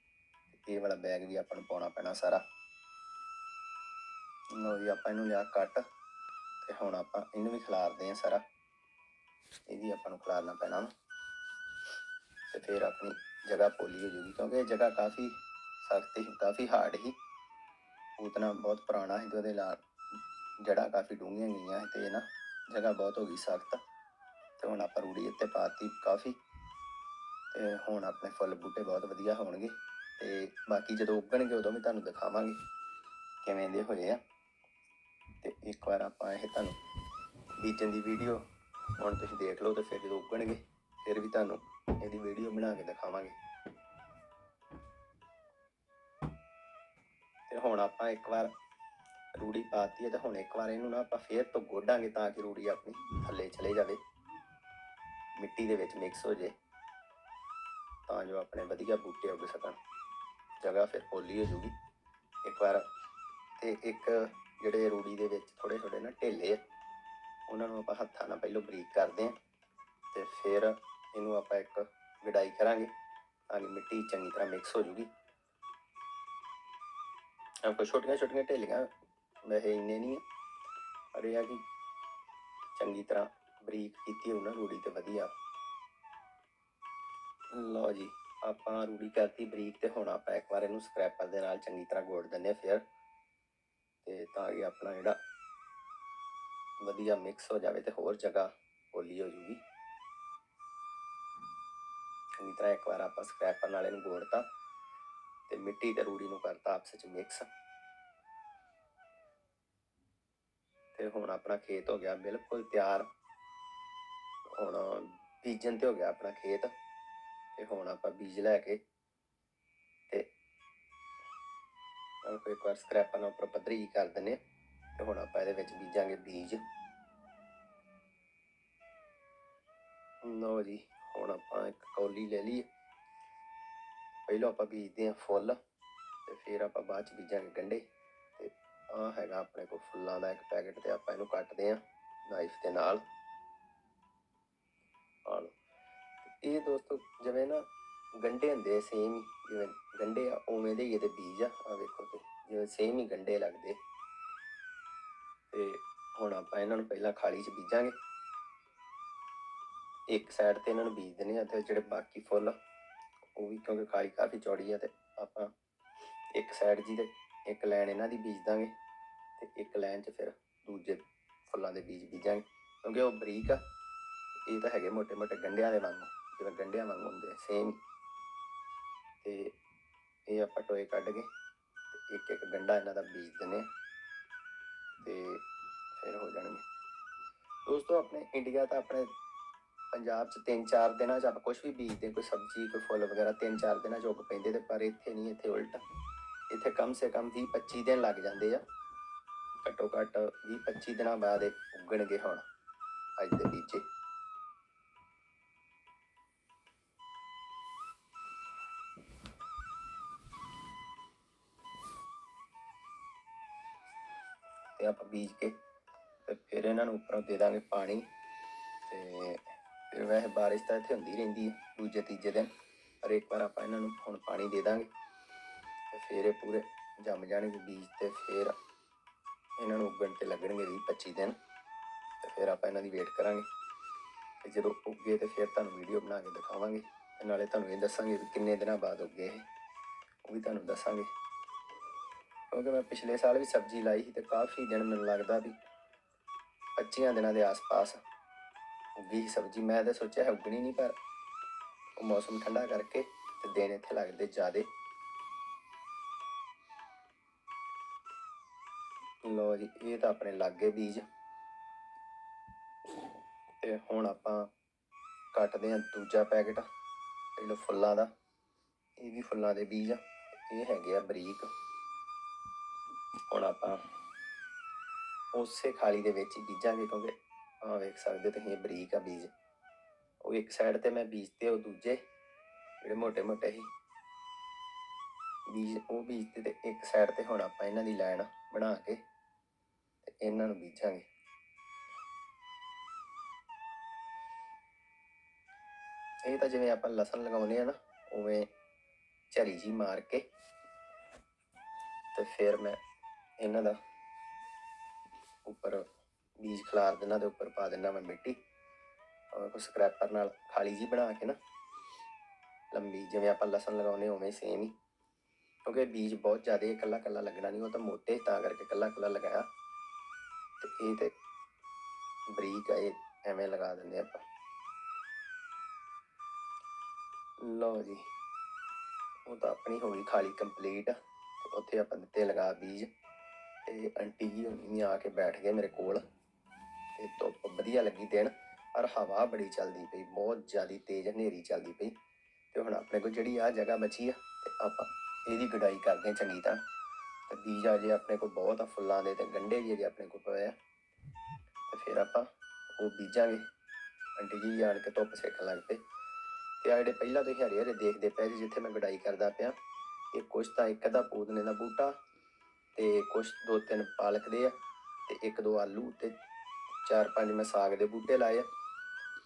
ਇਹ ਵਾਲਾ ਬੈਗ ਵੀ ਆਪਾਂ ਨੂੰ ਪਾਉਣਾ ਪੈਣਾ ਸਾਰਾ। ਲਓ ਜੀ, ਆਪਾਂ ਇਹਨੂੰ ਲਿਆ ਕੱਟ ਤੇ ਹੁਣ ਆਪਾਂ ਇਹਨੂੰ ਵੀ ਖਿਲਾਰਦੇ ਆ ਸਾਰਾ। ਇਹ ਵੀ ਆਪਾਂ ਨੂੰ ਖਿਲਾਰਨਾ ਪੈਣਾ ਵਾ। ਤੇ ਫਿਰ ਆਪਣੀ ਜਗ੍ਹਾ ਪੋਲੀ ਹੋ ਜੂਗੀ ਕਿਉਂਕਿ ਇਹ ਜਗ੍ਹਾ ਕਾਫੀ ਸਖਤ ਸੀ, ਕਾਫੀ ਹਾਰਡ ਸੀ। ਉਤਨਾ ਬਹੁਤ ਪੁਰਾਣਾ ਸੀ ਤੇ ਉਹਦੇ ਨਾਲ ਜੜ੍ਹਾਂ ਕਾਫੀ ਡੂੰਘੀਆਂ ਗਈਆਂ ਸੀ ਤੇ ਇਹ ਨਾ ਜਗ੍ਹਾ ਬਹੁਤ ਹੋ ਗਈ ਸਖਤ। ਤੇ ਹੁਣ ਆਪਾਂ ਰੂੜੀ ਉੱਤੇ ਪਾਤੀ ਕਾਫੀ, ਤੇ ਹੁਣ ਆਪਣੇ ਫੁੱਲ ਬੂਟੇ ਬਹੁਤ ਵਧੀਆ ਹੋਣਗੇ। ਤੇ ਬਾਕੀ ਜਦੋਂ ਉੱਗਣਗੇ ਉਦੋਂ ਵੀ ਤੁਹਾਨੂੰ ਦਿਖਾਵਾਂਗੇ ਕਿਵੇਂ ਦੇ ਹੋਏ ਆ। ਤੇ ਇੱਕ ਵਾਰ ਆਪਾਂ ਇਹ ਤੁਹਾਨੂੰ ਬੀਜਣ ਦੀ ਵੀਡੀਓ ਹੁਣ ਤੁਸੀਂ ਦੇਖ ਲਓ ਤੇ ਫਿਰ ਜਦੋਂ ਉੱਗਣਗੇ, ਫਿਰ ਵੀ ਤੁਹਾਨੂੰ ਇਹਦੀ ਵੀਡੀਓ ਬਣਾ ਕੇ ਦਿਖਾਵਾਂਗੇ। ਤੇ ਹੁਣ ਆਪਾਂ ਇੱਕ ਵਾਰ ਰੂੜੀ ਪਾਤੀ ਹੈ ਤੇ ਹੁਣ ਇੱਕ ਵਾਰ ਇਹਨੂੰ ਨਾ ਆਪਾਂ ਫੇਰ ਤੋਂ ਗੋਡਾਂਗੇ ਤਾਂ ਕਿ ਰੂੜੀ ਆਪਣੀ ਥੱਲੇ ਚਲੇ ਜਾਵੇ। ਮਿੱਟੀ ਦੇ ਵਿੱਚ ਮਿਕਸ ਹੋ ਜੇ। ਤਾਂ ਜੋ ਆਪਣੇ ਵਧੀਆ ਬੂਟੇ ਉੱਗ ਸਕਣ। ਜਗ੍ਹਾ ਫਿਰ ਪੋਲੀ ਹੋ ਜੂਗੀ। ਇੱਕ ਵਾਰ ਤੇ ਇੱਕ ਜਿਹੜੇ ਰੂੜੀ ਦੇ ਵਿੱਚ ਥੋੜੇ ਥੋੜੇ ਨਾ ਢੇਲੇ ਉਹਨਾਂ ਨੂੰ ਆਪਾਂ ਹੱਥਾਂ ਨਾਲ ਪਹਿਲਾਂ ਬਰੀਕ ਕਰਦੇ ਆ ਤੇ ਫਿਰ ਇਹਨੂੰ ਆਪਾਂ ਇੱਕ ਗਡਾਈ ਕਰਾਂਗੇ। ਤਾਂ ਕਿ ਮਿੱਟੀ ਚੰਗੀ ਤਰ੍ਹਾਂ ਮਿਕਸ ਹੋ ਜੂਗੀ। ਆਪਾਂ ਛੋਟੀਆਂ ਛੋਟੀਆਂ ਢੇਲੀਆਂ ਵੈਸੇ ਇੰਨੇ ਨਹੀਂ ਪਰ ਇਹ ਆ ਕਿ ਚੰਗੀ ਤਰ੍ਹਾਂ ਬਰੀਕ ਕੀਤੀ ਉਹਨਾਂ ਰੂੜੀ ਤੇ ਵਧੀਆ। ਲਓ ਜੀ, ਆਪਾਂ ਰੂੜੀ ਕਰਤੀ ਬਰੀਕ ਤੇ ਹੁਣ ਆਪਾਂ ਇੱਕ ਵਾਰ ਇਹਨੂੰ ਸਕ੍ਰੈਪਰ ਦੇ ਨਾਲ ਚੰਗੀ ਤਰ੍ਹਾਂ ਗੋੜ ਦਿੰਦੇ ਆ ਫਿਰ। ਤੇ ਤਾਂ ਕਿ ਆਪਣਾ ਜਿਹੜਾ ਵਧੀਆ ਮਿਕਸ ਹੋ ਜਾਵੇ ਤੇ ਹੋਰ ਜਗ੍ਹਾ ਪੋਲੀ ਹੋ ਜੂਗੀ। ਚੰਗੀ ਤਰ੍ਹਾਂ ਇੱਕ ਵਾਰ ਆਪਾਂ ਸਕ੍ਰੈਪਰ ਨਾਲ ਇਹਨੂੰ ਗੋੜਤਾ ਤੇ ਮਿੱਟੀ ਤੇ ਰੂੜੀ ਨੂੰ ਕਰਤਾ ਆਪਸ ਵਿੱਚ ਮਿਕਸ ਤੇ ਹੁਣ ਆਪਣਾ ਖੇਤ ਹੋ ਗਿਆ ਬਿਲਕੁਲ ਤਿਆਰ। ਹੁਣ ਬੀਜਣ ਤੇ ਹੋ ਗਿਆ ਆਪਣਾ ਖੇਤ। ਤੇ ਹੁਣ ਆਪਾਂ ਬੀਜ ਲੈ ਕੇ ਤੇ ਆਪਾਂ ਇੱਕ ਵਾਰ ਸਕ੍ਰੈਪਰ ਨਾਲ ਉੱਪਰ ਪੱਧਰੀ ਕਰ ਦਿੰਨੇ ਆ ਤੇ ਹੁਣ ਆਪਾਂ ਇਹਦੇ ਵਿੱਚ ਬੀਜਾਂਗੇ ਬੀਜ। ਲਓ ਜੀ। ਹੁਣ ਆਪਾਂ ਇੱਕ ਕੌਲੀ ਲੈ ਲਈ ਪਹਿਲਾਂ ਆਪਾਂ ਬੀਜਦੇ ਹਾਂ ਫੁੱਲ ਤੇ ਫਿਰ ਆਪਾਂ ਬਾਅਦ ਚ ਬੀਜਾਂਗੇ ਗੰਢੇ ਤੇ ਆ ਹੈਗਾ ਆਪਣੇ ਕੋਲ ਫੁੱਲਾਂ ਦਾ ਇੱਕ ਪੈਕੇਟ ਤੇ ਆਪਾਂ ਇਹਨੂੰ ਕੱਟਦੇ ਹਾਂ ਨਾਈਫ ਦੇ ਨਾਲ। ਆਹ ਇਹ ਦੋਸਤੋ ਜਿਵੇਂ ਨਾ ਗੰਡੇ ਹੁੰਦੇ ਸੇਮ ਹੀ। ਜਿਵੇਂ ਗੰਡੇ ਆ, ਉਵੇਂ ਦੇ ਹੀ ਇਹਦੇ ਬੀਜ ਆ। ਆ ਵੇਖੋ ਤੇ ਜਿਵੇਂ ਸੇਮ ਹੀ ਗੰਡੇ ਲੱਗਦੇ। ਤੇ ਹੁਣ ਆਪਾਂ ਇਹਨਾਂ ਨੂੰ ਪਹਿਲਾਂ ਖਾਲੀ 'ਚ ਬੀਜਾਂਗੇ। ਇੱਕ ਸਾਈਡ ਤੇ ਇਹਨਾਂ ਨੂੰ ਬੀਜ ਦਿੰਨੇ ਆ ਤੇ ਜਿਹੜੇ ਬਾਕੀ ਫੁੱਲ ਉਹ ਵੀ ਕਿਉਂਕਿ ਕਾਈ ਕਾਫੀ ਚੌੜੀ ਆ ਤੇ ਆਪਾਂ ਇੱਕ ਸਾਈਡ ਜੀ ਦੇ ਇੱਕ ਲਾਈਨ ਇਹਨਾਂ ਦੀ ਬੀਜ ਦਾਂਗੇ ਤੇ ਇੱਕ ਲਾਈਨ 'ਚ ਫਿਰ ਦੂਜੇ ਫੁੱਲਾਂ ਦੇ ਬੀਜ ਬੀਜਾਂਗੇ ਕਿਉਂਕਿ ਉਹ ਬਰੀਕ ਆ, ਇਹ ਤਾਂ ਹੈਗੇ ਮੋਟੇ ਮੋਟੇ ਗੰਢਿਆਂ ਦੇ ਵਾਂਗੂ, ਜਿਵੇਂ ਗੰਢਿਆਂ ਵਾਂਗ ਹੁੰਦੇ ਸੇਮ ਤੇ ਇਹ ਆਪਾਂ ਟੋਏ ਕੱਢ ਕੇ ਇੱਕ ਇੱਕ ਗੰਢਾ ਇਹਨਾਂ ਦਾ ਬੀਜ ਦਿੰਨੇ ਤੇ ਫਿਰ ਹੋ ਜਾਣਗੇ। ਦੋਸਤੋ, ਆਪਣੇ ਇੰਡੀਆ ਤਾਂ ਆਪਣੇ ਪੰਜਾਬ 'ਚ ਤਿੰਨ ਚਾਰ ਦਿਨਾਂ 'ਚ ਆਪਾਂ ਕੁਝ ਵੀ ਬੀਜਦੇ, ਕੋਈ ਸਬਜ਼ੀ, ਕੋਈ ਫੁੱਲ ਵਗੈਰਾ, ਤਿੰਨ ਚਾਰ ਦਿਨਾਂ 'ਚ ਉੱਗ ਪੈਂਦੇ ਤੇ ਪਰ ਇੱਥੇ ਨਹੀਂ, ਇੱਥੇ ਉਲਟ। ਇੱਥੇ ਕਮ ਸੇ ਕਮ 20 25 ਦਿਨ ਲੱਗ ਜਾਂਦੇ ਆ। ਘੱਟੋ ਘੱਟ 20 25 ਦਿਨਾਂ ਬਾਅਦ ਇਹ ਉੱਗਣਗੇ ਹੁਣ, ਅੱਜ ਦੇ ਬੀਜੇ। ਤੇ ਆਪਾਂ ਬੀਜ ਕੇ ਤੇ ਫਿਰ ਇਹਨਾਂ ਨੂੰ ਉੱਪਰੋਂ ਦੇ ਦਾਂਗੇ ਪਾਣੀ ਤੇ ਫਿਰ ਵੈਸੇ ਬਾਰਿਸ਼ ਤਾਂ ਇੱਥੇ ਹੁੰਦੀ ਰਹਿੰਦੀ ਹੈ, ਦੂਜੇ, ਤੀਜੇ ਦਿਨ। ਪਰ ਇੱਕ ਵਾਰ ਆਪਾਂ ਇਹਨਾਂ ਨੂੰ ਹੁਣ ਪਾਣੀ ਦੇ ਦਾਂਗੇ ਤੇ ਫਿਰ ਇਹ ਪੂਰੇ ਜੰਮ ਜਾਣਗੇ ਬੀਜ ਤੇ ਫਿਰ ਇਹਨਾਂ ਨੂੰ ਉੱਗਣ ਤੇ ਲੱਗਣਗੇ 20 25 ਦਿਨ। ਤੇ ਫਿਰ ਆਪਾਂ ਇਹਨਾਂ ਦੀ ਵੇਟ ਕਰਾਂਗੇ। ਤੇ ਜਦੋਂ ਉੱਗੇ ਤੇ ਫਿਰ ਤੁਹਾਨੂੰ ਵੀਡੀਓ ਬਣਾ ਕੇ ਦਿਖਾਵਾਂਗੇ। ਤੇ ਨਾਲੇ ਤੁਹਾਨੂੰ ਇਹ ਦੱਸਾਂਗੇ ਵੀ ਕਿੰਨੇ ਦਿਨਾਂ ਬਾਅਦ ਉੱਗੇ ਇਹ। ਉਹ ਵੀ ਤੁਹਾਨੂੰ ਦੱਸਾਂਗੇ। ਕਿਉਂਕਿ ਮੈਂ ਪਿਛਲੇ ਸਾਲ ਵੀ ਸਬਜ਼ੀ ਲਾਈ ਸੀ ਤੇ ਕਾਫੀ ਦਿਨ ਮੈਨੂੰ ਲੱਗਦਾ ਵੀ 25 ਦਿਨਾਂ ਦੇ ਆਸ-ਪਾਸ ਉੱਗੀ ਸਬਜ਼ੀ ਮੈਂ ਤਾਂ ਸੋਚਿਆ ਉੱਗਣੀ ਨਹੀਂ ਪਰ ਉਹ ਮੌਸਮ ਠੰਡਾ ਕਰਕੇ ਤੇ ਦਿਨ ਇੱਥੇ ਲੱਗਦੇ ਜ਼ਿਆਦੇ। ਲੋ ਜੀ, ਇਹ ਤਾਂ ਆਪਣੇ ਲਾਗੇ ਬੀਜ। ਤੇ ਹੁਣ ਆਪਾਂ ਕੱਟਦੇ ਹਾਂ ਦੂਜਾ ਪੈਕਟ ਪਹਿਲਾਂ ਫੁੱਲਾਂ ਦਾ। ਇਹ ਵੀ ਫੁੱਲਾਂ ਦੇ ਬੀਜ ਆ। ਇਹ ਹੈਗੇ ਆ ਬਰੀਕ। ਹੁਣ ਆਪਾਂ ਉਸੇ ਖਾਲੀ ਦੇ ਵਿੱਚ ਹੀ ਬੀਜਾਂਗੇ ਕਿਉਂਕਿ ਆ ਵੇਖ ਸਕਦੇ ਹੋ ਤੁਸੀਂ ਇਹ ਬਰੀਕ ਆ ਬੀਜ। ਉਹ ਇੱਕ ਸਾਈਡ ਤੇ ਮੈਂ ਬੀਜ ਤੇ ਉਹ ਦੂਜੇ, ਜਿਹੜੇ ਮੋٹے ਮੋٹے ਸੀ। ਬੀਜ, ਉਹ ਬੀਜ ਤੇ ਤੇ ਇੱਕ ਸਾਈਡ ਤੇ ਹੁਣ ਆਪਾਂ ਇਹਨਾਂ ਦੀ ਲਾਈਨ ਬਣਾ ਕੇ ਤੇ ਇਹਨਾਂ ਨੂੰ ਬੀਜਾਂਗੇ। ਇਹ ਤਾਂ ਜਿਵੇਂ ਆਪਾਂ ਲਸਣ ਲਗਾਉਂਦੇ ਆ ਨਾ, ਉਵੇਂ ਝਰੀ ਜੀ ਮਾਰ ਕੇ ਤੇ ਫਿਰ ਮੈਂ ਇਹਨਾਂ ਦਾ ਉੱਪਰ ਬੀਜ ਖਿਲਾਰ ਦਿੰਦਾ ਦੇ ਉੱਪਰ ਪਾ ਦਿੰਦਾ ਮੈਂ ਮਿੱਟੀ। ਔਰ ਕੋ ਸਕ੍ਰੈਪਰ ਨਾਲ ਖਾਲੀ ਜੀ ਬਣਾ ਕੇ ਨਾ, ਲੰਬੀ, ਜਿਵੇਂ ਆਪਾਂ ਲਸਣ ਲਗਾਉਂਦੇ ਉਵੇਂ ਸੇਮ ਹੀ। ਕਿਉਂਕਿ ਬੀਜ ਬਹੁਤ ਜ਼ਿਆਦਾ ਇਕੱਲਾ ਇਕੱਲਾ ਲੱਗਣਾ ਨਹੀਂ, ਉਹ ਤਾਂ ਮੋਟੇ, ਤਾਂ ਕਰਕੇ ਇਕੱਲਾ ਇਕੱਲਾ ਲਗਾਇਆ। ਤੇ ਇਹ ਤੇ ਬਰੀਕ ਆ, ਇਹ ਐਵੇਂ ਲਗਾ ਦਿੰਦੇ ਆਪਾਂ। ਲਓ ਜੀ, ਉਹ ਤਾਂ ਆਪਣੀ ਹੋ ਗਈ ਖਾਲੀ ਕੰਪਲੀਟ ਤੇ ਉੱਥੇ ਆਪਾਂ ਦਿੱਤੇ ਲਗਾ ਬੀਜ। ਤੇ ਆਂਟੀ ਜੀ ਹੁਣੀ ਆ ਕੇ ਬੈਠ ਗਏ ਮੇਰੇ ਕੋਲ। ਤੇ ਧੁੱਪ ਵਧੀਆ ਲੱਗੀ ਦਿਨ ਪਰ ਹਵਾ ਬੜੀ ਚੱਲਦੀ ਪਈ, ਬਹੁਤ ਜ਼ਿਆਦਾ ਤੇਜ਼ ਹਨੇਰੀ ਚੱਲਦੀ ਪਈ। ਤੇ ਹੁਣ ਆਪਣੇ ਕੋਲ ਜਿਹੜੀ ਆ ਜਗ੍ਹਾ ਬਚੀ ਆ, ਤੇ ਆਪਾਂ ਇਹਦੀ ਗਡਾਈ ਕਰਦੇ ਹਾਂ ਚੰਗੀ ਤਰ੍ਹਾਂ। ਤੇ ਬੀਜ ਅਜੇ ਆਪਣੇ ਕੋਲ ਬਹੁਤ ਆ, ਫੁੱਲਾਂ ਦੇ ਤੇ ਗੰਢੇ ਵੀ ਅਜੇ ਆਪਣੇ ਕੋਲ ਪਏ ਆ। ਤੇ ਫਿਰ ਆਪਾਂ ਉਹ ਬੀਜਾਂਗੇ। ਆਂਟੀ ਜੀ ਆਣ ਕੇ ਧੁੱਪ ਸੇਕਣ ਲੱਗ ਪਏ। ਤੇ ਆ ਜਿਹੜੇ ਪਹਿਲਾਂ ਤੁਸੀਂ ਹਰੇ ਹਰੇ ਦੇਖਦੇ ਪਏ ਜੀ ਜਿੱਥੇ ਮੈਂ ਗਡਾਈ ਕਰਦਾ ਪਿਆ, ਇਹ ਕੁਛ ਤਾਂ ਇੱਕ ਅੱਧਾ ਪੂਦਨੇ ਦਾ ਬੂਟਾ ਤੇ ਕੁਛ ਦੋ ਤਿੰਨ ਪਾਲਕ ਦੇ ਆ, ਤੇ ਇੱਕ ਦੋ ਆਲੂ ਤੇ ਚਾਰ ਪੰਜ ਮੈਂ ਸਾਗ ਦੇ ਬੂਟੇ ਲਾਏ ਆ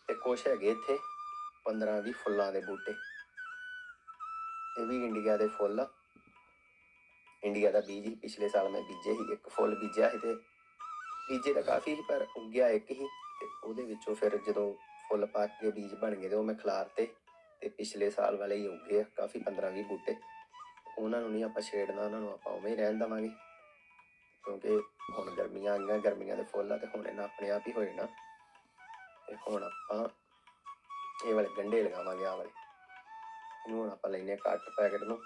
ਤੇ ਕੁਛ ਹੈਗੇ ਇੱਥੇ 15 20 ਫੁੱਲਾਂ ਦੇ ਬੂਟੇ। ਇਹ ਵੀ ਇੰਡੀਆ ਦੇ ਫੁੱਲ ਆ। ਇੰਡੀਆ ਦਾ ਬੀਜ ਹੀ ਪਿਛਲੇ ਸਾਲ ਮੈਂ ਬੀਜੇ ਹੀ ਇੱਕ ਫੁੱਲ ਬੀਜਿਆ ਸੀ ਤੇ ਬੀਜੇ ਤਾਂ ਕਾਫੀ ਸੀ, ਪਰ ਉੱਗਿਆ ਇੱਕ ਹੀ ਤੇ ਉਹਦੇ ਵਿੱਚੋਂ ਫਿਰ ਜਦੋਂ ਫੁੱਲ ਪੱਕ ਕੇ ਬੀਜ ਬਣ ਗਏ ਤੇ ਉਹ ਮੈਂ ਖਿਲਾਰਤੇ ਤੇ ਪਿਛਲੇ ਸਾਲ ਵਾਲੇ ਹੀ ਉੱਗੇ ਆ, ਕਾਫੀ 15 20 ਬੂਟੇ। ਉਹਨਾਂ ਨੂੰ ਨਹੀਂ ਆਪਾਂ ਛੇੜਨਾ, ਉਹਨਾਂ ਨੂੰ ਆਪਾਂ ਉਵੇਂ ਹੀ ਰਹਿਣ ਦੇਵਾਂਗੇ। ਕਿਉਂਕਿ ਹੁਣ ਗਰਮੀਆਂ ਆਈਆਂ, ਗਰਮੀਆਂ ਦੇ ਫੁੱਲ ਆ ਤੇ ਹੁਣ ਇਹਨਾਂ ਆਪਣੇ ਆਪ ਹੀ ਹੋ ਜਾਣਾ। ਤੇ ਹੁਣ ਆਪਾਂ ਇਹ ਵਾਲੇ ਗੰਢੇ ਲਗਾਵਾਂਗੇ ਆ ਵਾਲੇ। ਇਹਨੂੰ ਹੁਣ ਆਪਾਂ ਲੈਨੇ ਕੱਟ ਪੈਕਟ ਨੂੰ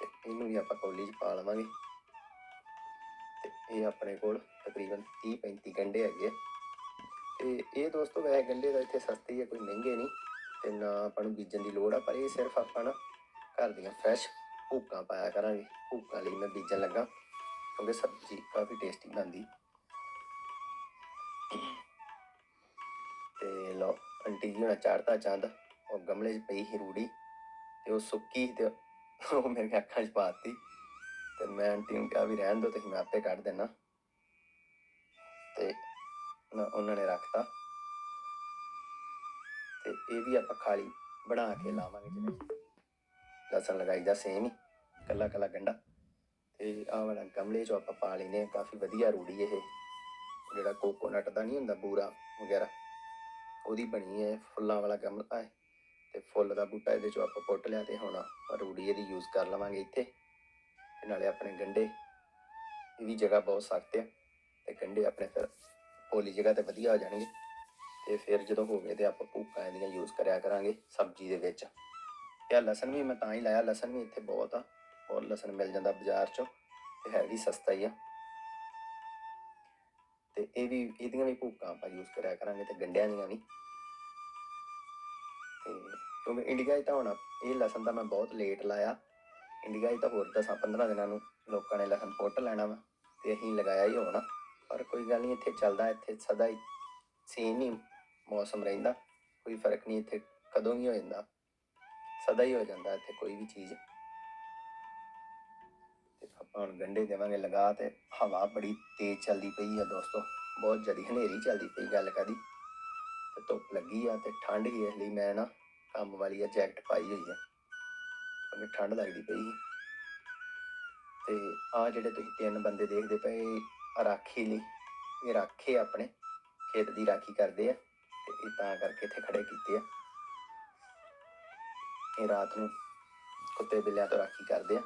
ਤੇ ਇਹਨੂੰ ਵੀ ਆਪਾਂ ਕੌਲੀ 'ਚ ਪਾ ਲਵਾਂਗੇ। ਤੇ ਇਹ ਆਪਣੇ ਕੋਲ ਤਕਰੀਬਨ 30 35 ਗੰਢੇ ਹੈਗੇ ਆ। ਤੇ ਇਹ ਦੋਸਤੋ ਵੈਸੇ ਗੰਢੇ ਦਾ ਇੱਥੇ ਸਸਤੇ ਹੀ ਆ, ਕੋਈ ਮਹਿੰਗੇ ਨਹੀਂ। ਤੇ ਨਾ ਆਪਾਂ ਨੂੰ ਬੀਜਣ ਦੀ ਲੋੜ ਆ, ਪਰ ਇਹ ਸਿਰਫ ਆਪਾਂ ਨਾ ਘਰ ਦੀਆਂ ਫਰੈਸ਼ ਭੂਕਾਂ ਪਾਇਆ ਕਰਾਂਗੇ। ਭੂਕਾਂ ਲਈ ਮੈਂ ਬੀਜਣ ਲੱਗਾ। ਕਿਉਂਕਿ ਸਬਜ਼ੀ ਕਾਫੀ ਟੇਸਟੀ ਬਣਦੀ ਤੇ ਲੋ ਆਂਟੀ ਜੀ ਹੁਣਾ ਚਾੜਤਾ ਚੰਦ, ਉਹ ਗਮਲੇ 'ਚ ਪਈ ਸੀ ਰੂੜੀ, ਤੇ ਉਹ ਸੁੱਕੀ ਤੇ ਉਹ ਮੇਰੇ ਅੱਖਾਂ 'ਚ ਪਾਤੀ। ਤੇ ਮੈਂ ਆਂਟੀ ਨੂੰ ਕਿਹਾ ਵੀ ਰਹਿਣ ਦਿਓ, ਤੁਸੀਂ ਮੈਂ ਆਪੇ ਕੱਢ ਦੇਣਾ। ਤੇ ਉਹਨਾਂ ਨੇ ਰੱਖਤਾ। ਤੇ ਇਹ ਵੀ ਆਪਾਂ ਖਾਲੀ ਬਣਾ ਕੇ ਲਾਵਾਂਗੇ ਜਿਵੇਂ ਲਸਣ ਲਗਾਈਦਾ ਸੇਮ ਹੀ ਕੱਲਾ ਕੱਲਾ ਗੰਡਾ। ਤੇ ਆਹ ਵਾਲਾ ਗਮਲੇ 'ਚੋਂ ਆਪਾਂ ਪਾ ਲੈਨੇ ਆ ਕਾਫੀ ਵਧੀਆ ਰੂੜੀ ਇਹ। ਜਿਹੜਾ ਕੋਕੋਨਟ ਦਾ ਨਹੀਂ ਹੁੰਦਾ, ਬੂਰਾ ਵਗੈਰਾ, ਉਹਦੀ ਬਣੀ ਹੈ, ਫੁੱਲਾਂ ਵਾਲਾ ਗਮਲਾ ਹੈ। ਤੇ ਫੁੱਲ ਦਾ ਬੂਟਾ ਇਹਦੇ 'ਚੋਂ ਆਪਾਂ ਪੁੱਟ ਲਿਆ ਤੇ ਹੁਣ ਆਪਾਂ ਰੂੜੀ ਇਹਦੀ ਯੂਜ਼ ਕਰ ਲਵਾਂਗੇ ਇੱਥੇ। ਤੇ ਨਾਲੇ ਆਪਣੇ ਗੰਡੇ, ਇਹ ਵੀ ਜਗ੍ਹਾ ਬਹੁਤ ਸਖਤ ਆ। ਤੇ ਗੰਡੇ ਆਪਣੇ ਫਿਰ ਪੋਲੀ ਜਗ੍ਹਾ ਤੇ ਵਧੀਆ ਹੋ ਜਾਣਗੇ। ਤੇ ਫਿਰ ਜਦੋਂ ਹੋ ਗਏ ਤੇ ਆਪਾਂ ਭੂਕਾਂ ਇਹਦੀਆਂ ਯੂਜ਼ ਕਰਿਆ ਕਰਾਂਗੇ ਸਬਜ਼ੀ ਦੇ ਵਿੱਚ। ਇਹ ਲਸਣ ਵੀ ਮੈਂ ਤਾਂ ਹੀ ਲਾਇਆ, ਲਸਣ ਵੀ ਇੱਥੇ ਬਹੁਤ ਆ। ਬਹੁਤ ਲਸਣ ਮਿਲ ਜਾਂਦਾ ਬਾਜ਼ਾਰ 'ਚੋਂ, ਤੇ ਹੈ ਵੀ ਸਸਤਾ ਹੀ ਆ। ਤੇ ਇਹ ਵੀ, ਇਹਦੀਆਂ ਵੀ ਭੂਕਾਂ ਆਪਾਂ ਯੂਜ਼ ਕਰਿਆ ਕਰਾਂਗੇ, ਤੇ ਗੰਡਿਆਂ ਦੀਆਂ ਵੀ। ਤੇ ਕਿਉਂਕਿ ਇੰਡੀਆ 'ਚ ਤਾਂ ਹੁਣ ਇਹ ਲਸਣ ਤਾਂ ਮੈਂ ਬਹੁਤ ਲੇਟ ਲਾਇਆ। ਇੰਡੀਆ 'ਚ ਤਾਂ ਹੋਰ 10-15 ਦਿਨਾਂ ਨੂੰ ਲੋਕਾਂ ਨੇ ਲਸਣ ਪੁੱਟ ਲੈਣਾ ਵਾ, ਤੇ ਅਸੀਂ ਲਗਾਇਆ ਹੀ ਹੋਣਾ। ਪਰ ਕੋਈ ਗੱਲ ਨਹੀਂ, ਇੱਥੇ ਚੱਲਦਾ, ਇੱਥੇ ਸਦਾ ਹੀ ਸੇਮ ਹੀ ਮੌਸਮ ਰਹਿੰਦਾ। ਕੋਈ ਫ਼ਰਕ ਨਹੀਂ, ਇੱਥੇ ਕਦੋਂ ਵੀ ਹੋ ਜਾਂਦਾ। ਸਦਾ ਹੀ ਹੋ ਜਾਂਦਾ ਇੱਥੇ ਕੋਈ ਵੀ ਚੀਜ਼। ਹੁਣ ਗੰਡੇ ਦੇਵਾਂਗੇ ਲਗਾ ਤੇ ਹਵਾ ਬੜੀ ਤੇਜ਼ ਚੱਲਦੀ ਪਈ ਆ ਦੋਸਤੋ, ਬਹੁਤ ਜ਼ਿਆਦਾ ਹਨੇਰੀ ਚੱਲਦੀ ਪਈ ਗੱਲ ਕਦੀ ਤੇ ਧੁੱਪ ਲੱਗੀ ਆ ਤੇ ਠੰਡ ਹੀ ਇਸ ਲਈ ਮੈਂ ਨਾ ਕੰਮ ਵਾਲੀ ਆ ਜੈਕਟ ਪਾਈ ਹੋਈ ਆ। ਕਿਉਂਕਿ ਠੰਡ ਲੱਗਦੀ ਪਈ ਸੀ। ਤੇ ਆ ਜਿਹੜੇ ਤੁਸੀਂ ਤਿੰਨ ਬੰਦੇ ਦੇਖਦੇ ਪਏ ਆਹ ਰਾਖੀ ਲਈ, ਇਹ ਰਾਖੇ ਆਪਣੇ ਖੇਤ ਦੀ ਰਾਖੀ ਕਰਦੇ ਆ ਤੇ ਇਹ ਤਾਂ ਕਰਕੇ ਇੱਥੇ ਖੜੇ ਕੀਤੇ ਆ। ਇਹ ਰਾਤ ਨੂੰ ਕੁੱਤੇ ਬਿੱਲਿਆਂ ਤੋਂ ਰਾਖੀ ਕਰਦੇ ਆ।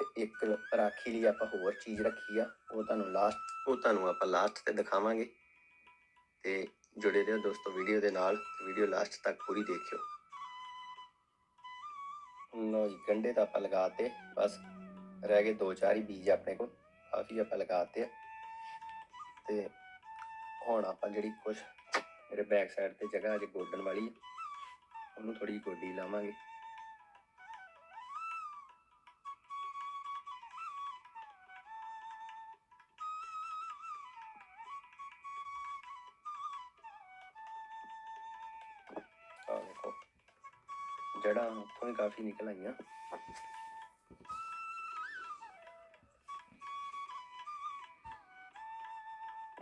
ਤੇ ਇੱਕ ਰਾਖੀ ਲਈ ਆਪਾਂ ਹੋਰ ਚੀਜ਼ ਰੱਖੀ ਆ, ਉਹ ਤੁਹਾਨੂੰ ਲਾਸਟ ਉਹ ਤੁਹਾਨੂੰ ਆਪਾਂ ਲਾਸਟ ਤੇ ਦਿਖਾਵਾਂਗੇ। ਤੇ ਜੁੜੇ ਰਹੋ ਦੋਸਤੋ ਵੀਡੀਓ ਦੇ ਨਾਲ ਵੀਡੀਓ ਲਾਸਟ ਤੱਕ ਪੂਰੀ ਦੇਖਿਓ। ਲੋ ਜੀ ਗੰਡੇ ਤਾਂ ਆਪਾਂ ਲਗਾਤੇ ਬਸ ਰਹਿ ਗਏ ਦੋ ਚਾਰ ਹੀ ਬੀਜ ਆਪਣੇ ਕੋਲ, ਕਾਫੀ ਆਪਾਂ ਲਗਾਤੇ ਆ। ਤੇ ਹੁਣ ਆਪਾਂ ਜਿਹੜੀ ਕੁਝ ਮੇਰੇ ਬੈਕ ਸਾਈਡ ਤੇ ਜਗ੍ਹਾ ਅਜੇ ਗੋਡਣ ਵਾਲੀ ਹੈ ਉਹਨੂੰ ਥੋੜੀ ਗੋਡੀ ਲਾਵਾਂਗੇ। ਜੜਾਂ ਉੱਥੋਂ ਹੀ ਕਾਫੀ ਨਿਕਲ ਆਈਆਂ।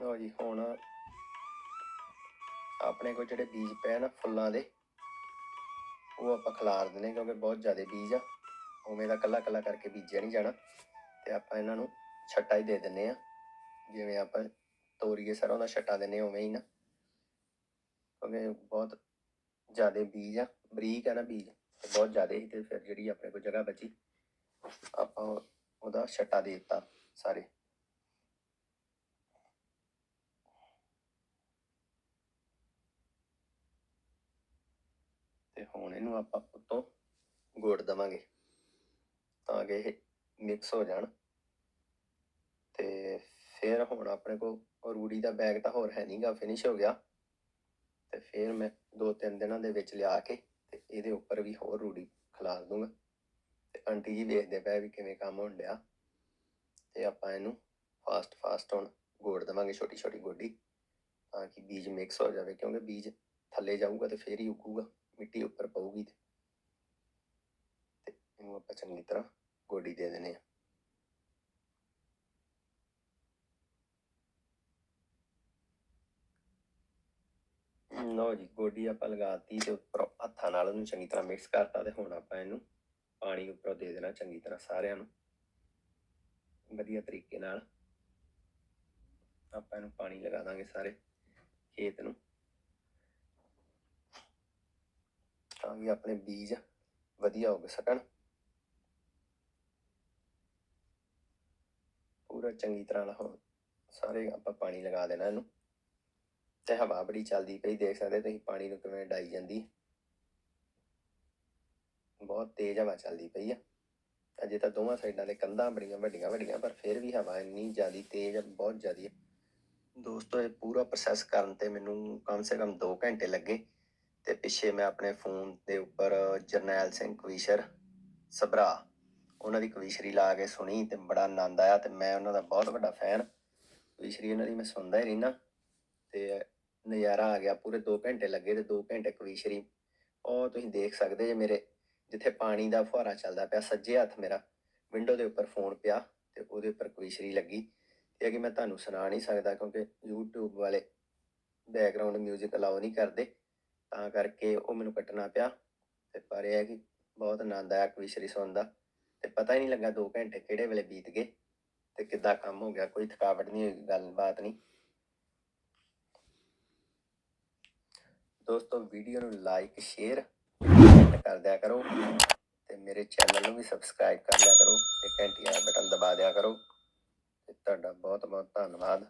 ਲਓ ਜੀ, ਹੁਣ ਆਪਣੇ ਕੋਲ ਜਿਹੜੇ ਬੀਜ ਪਏ ਨਾ ਫੁੱਲਾਂ ਦੇ, ਉਹ ਆਪਾਂ ਖਿਲਾਰ ਦਿੰਨੇ ਕਿਉਂਕਿ ਬਹੁਤ ਜ਼ਿਆਦਾ ਬੀਜ ਆ। ਉਵੇਂ ਦਾ ਕੱਲਾ ਕੱਲਾ ਕਰਕੇ ਬੀਜਿਆ ਨਹੀਂ ਜਾਣਾ ਤੇ ਆਪਾਂ ਇਹਨਾਂ ਨੂੰ ਛੱਟਾ ਹੀ ਦੇ ਦਿੰਨੇ ਆ ਜਿਵੇਂ ਆਪਾਂ ਤੋਰੀਏ ਸਰੋਂ ਦਾ ਛੱਟਾ ਦਿੰਨੇ ਉਵੇਂ ਹੀ ਨਾ। ਕਿਉਂਕਿ ਬਹੁਤ ਜ਼ਿਆਦਾ ਬੀਜ ਆ। ਬਰੀਕ ਹੈ ਨਾ ਬੀਜ, ਤੇ ਬਹੁਤ ਜ਼ਿਆਦਾ ਸੀ ਤੇ ਫਿਰ ਜਿਹੜੀ ਆਪਣੇ ਕੋਲ ਜਗ੍ਹਾ ਬਚੀ, ਆਪਾਂ ਉਹਦਾ ਛੱਟਾ ਦੇ ਦਿੱਤਾ ਸਾਰੇ। ਤੇ ਹੁਣ ਇਹਨੂੰ ਆਪਾਂ ਉੱਤੋਂ ਗੋੜ ਦਵਾਂਗੇ, ਤਾਂ ਕਿ ਇਹ ਮਿਕਸ ਹੋ ਜਾਣ। ਤੇ ਫਿਰ ਹੁਣ ਆਪਣੇ ਕੋਲ ਰੂੜੀ ਦਾ ਬੈਗ ਤਾਂ ਹੋਰ ਹੈ ਨਹੀਂਗਾ ਫਿਨਿਸ਼ ਹੋ ਗਿਆ। ਤੇ ਫਿਰ ਮੈਂ ਦੋ ਤਿੰਨ ਦਿਨਾਂ ਦੇ ਵਿੱਚ ਲਿਆ ਕੇ ਇਹਦੇ ਉੱਪਰ ਵੀ ਹੋਰ ਰੂੜੀ ਖਿਲਾਰ ਦੂੰਗਾ। ਤੇ ਆਂਟੀ ਜੀ ਵੇਖਦੇ ਪਏ ਵੀ ਕਿਵੇਂ ਕੰਮ ਹੋਣ ਡਿਆ। ਤੇ ਆਪਾਂ ਇਹਨੂੰ ਫਾਸਟ ਫਾਸਟ ਹੁਣ ਗੋੜ ਦਵਾਂਗੇ ਛੋਟੀ ਛੋਟੀ ਗੋਡੀ, ਤਾਂ ਕਿ ਬੀਜ ਮਿਕਸ ਹੋ ਜਾਵੇ, ਕਿਉਂਕਿ ਬੀਜ ਥੱਲੇ ਜਾਊਗਾ ਤੇ ਫੇਰ ਹੀ ਉੱਗੂਗਾ, ਮਿੱਟੀ ਉੱਪਰ ਪਊਗੀ ਤੇ ਇਹਨੂੰ ਆਪਾਂ ਚੰਗੀ ਤਰ੍ਹਾਂ ਗੋਡੀ ਦੇ ਦੇਣੇ ਆ। ਲਓ ਜੀ, ਗੋਡੀ ਆਪਾਂ ਲਗਾਤੀ ਤੇ ਉੱਪਰ ਹੱਥਾਂ ਨਾਲ ਉਹਨੂੰ ਚੰਗੀ ਤਰ੍ਹਾਂ ਮਿਕਸ ਕਰਤਾ ਤੇ ਹੁਣ ਆਪਾਂ ਇਹਨੂੰ ਪਾਣੀ ਉੱਪਰੋਂ ਦੇ ਦੇਣਾ ਚੰਗੀ ਤਰ੍ਹਾਂ ਸਾਰਿਆਂ ਨੂੰ। ਵਧੀਆ ਤਰੀਕੇ ਨਾਲ ਆਪਾਂ ਇਹਨੂੰ ਪਾਣੀ ਲਗਾ ਦਾਂਗੇ ਸਾਰੇ ਖੇਤ ਨੂੰ। ਤਾਂ ਕਿ ਆਪਣੇ ਬੀਜ ਵਧੀਆ ਉੱਗ ਸਕਣ। ਪੂਰਾ ਚੰਗੀ ਤਰ੍ਹਾਂ ਨਾਲ ਹੁਣ ਸਾਰੇ ਆਪਾਂ ਪਾਣੀ ਲਗਾ ਦੇਣਾ ਇਹਨੂੰ। ਤੇ ਹਵਾ ਬੜੀ ਚੱਲਦੀ ਪਈ, ਦੇਖ ਸਕਦੇ ਤੁਸੀਂ ਪਾਣੀ ਨੂੰ ਕਿਵੇਂ ਡਾਈ ਜਾਂਦੀ। ਬਹੁਤ ਤੇਜ਼ ਹਵਾ ਚੱਲਦੀ ਪਈ ਆ। ਅਜੇ ਤਾਂ ਦੋਵਾਂ ਸਾਈਡਾਂ ਦੇ ਕੰਧਾਂ ਬੜੀਆਂ ਵੱਡੀਆਂ ਵੱਡੀਆਂ, ਪਰ ਫਿਰ ਵੀ ਹਵਾ ਇੰਨੀ ਜ਼ਿਆਦੀ ਤੇਜ਼ ਆ, ਬਹੁਤ ਜ਼ਿਆਦੀ ਹੈ ਦੋਸਤੋ, ਇਹ ਪੂਰਾ ਪ੍ਰੋਸੈਸ ਕਰਨ ਤੇ ਮੈਨੂੰ ਕਮ ਸੇ ਕਮ 2 ਘੰਟੇ ਲੱਗੇ। ਤੇ ਪਿੱਛੇ ਮੈਂ ਆਪਣੇ ਫੋਨ ਦੇ ਉੱਪਰ ਜਰਨੈਲ ਸਿੰਘ ਕਵੀਸ਼ਰ ਸਬਰਾ ਉਹਨਾਂ ਦੀ ਕਵੀਸ਼ਰੀ ਲਾ ਕੇ ਸੁਣੀ ਤੇ ਬੜਾ ਆਨੰਦ ਆਇਆ ਤੇ ਮੈਂ ਉਹਨਾਂ ਦਾ ਬਹੁਤ ਵੱਡਾ ਫੈਨ ਕਵੀਸ਼ਰੀ ਉਹਨਾਂ ਦੀ ਮੈਂ ਸੁਣਦਾ ਹੀ ਰਹਿਣਾ ਤੇ ਨਜ਼ਾਰਾ ਆ ਗਿਆ, ਪੂਰੇ 2 ਘੰਟੇ ਲੱਗੇ ਤੇ 2 ਘੰਟੇ ਕਵੀਸ਼ਰੀ ਉਹ ਤੁਸੀਂ ਦੇਖ ਸਕਦੇ ਜੇ ਮੇਰੇ ਜਿੱਥੇ ਪਾਣੀ ਦਾ ਫੁਹਾਰਾ ਚੱਲਦਾ ਪਿਆ, ਸੱਜੇ ਹੱਥ ਮੇਰਾ ਵਿੰਡੋ ਦੇ ਉੱਪਰ ਫੋਨ ਪਿਆ ਤੇ ਉਹਦੇ ਉੱਪਰ ਕਵੀਸ਼ਰੀ ਲੱਗੀ। ਤੇ ਇਹ ਮੈਂ ਤੁਹਾਨੂੰ ਸੁਣਾ ਨਹੀਂ ਸਕਦਾ ਕਿਉਂਕਿ YouTube ਵਾਲੇ ਬੈਕਗ੍ਰਾਉਂਡ 뮤직 ਅਲਾਉ ਨਹੀਂ ਕਰਦੇ, ਤਾਂ ਕਰਕੇ ਉਹ ਮੈਨੂੰ ਕੱਟਣਾ ਪਿਆ। ਤੇ ਪਰ ਇਹ ਹੈ ਕਿ ਬਹੁਤ ਆਨੰਦ ਆਇਆ ਕਵੀਸ਼ਰੀ ਸੁਣਨ ਦਾ। ਤੇ ਪਤਾ ਹੀ ਨਹੀਂ ਲੱਗਾ 2 ਘੰਟੇ ਕਿਹੜੇ ਵੇਲੇ ਬੀਤ ਗਏ ਤੇ ਕਿੱਦਾਂ ਕੰਮ ਹੋ ਗਿਆ, ਕੋਈ ਥਕਾਵਟ ਨਹੀਂ ਹੋਈ, ਗੱਲਬਾਤ ਨਹੀਂ। ਦੋਸਤੋ, ਵੀਡੀਓ ਨੂੰ ਲਾਈਕ ਸ਼ੇਅਰ ਕਮੈਂਟ ਕਰ ਦਿਆ ਕਰੋ ਤੇ ਮੇਰੇ ਚੈਨਲ ਨੂੰ ਵੀ ਸਬਸਕ੍ਰਾਈਬ ਕਰ ਲਿਆ ਕਰੋ ਤੇ ਘੰਟੀ ਵਾਲਾ ਬਟਨ ਦਬਾ ਦਿਆ ਕਰੋ ਤੇ ਤੁਹਾਡਾ ਬਹੁਤ ਬਹੁਤ ਧੰਨਵਾਦ।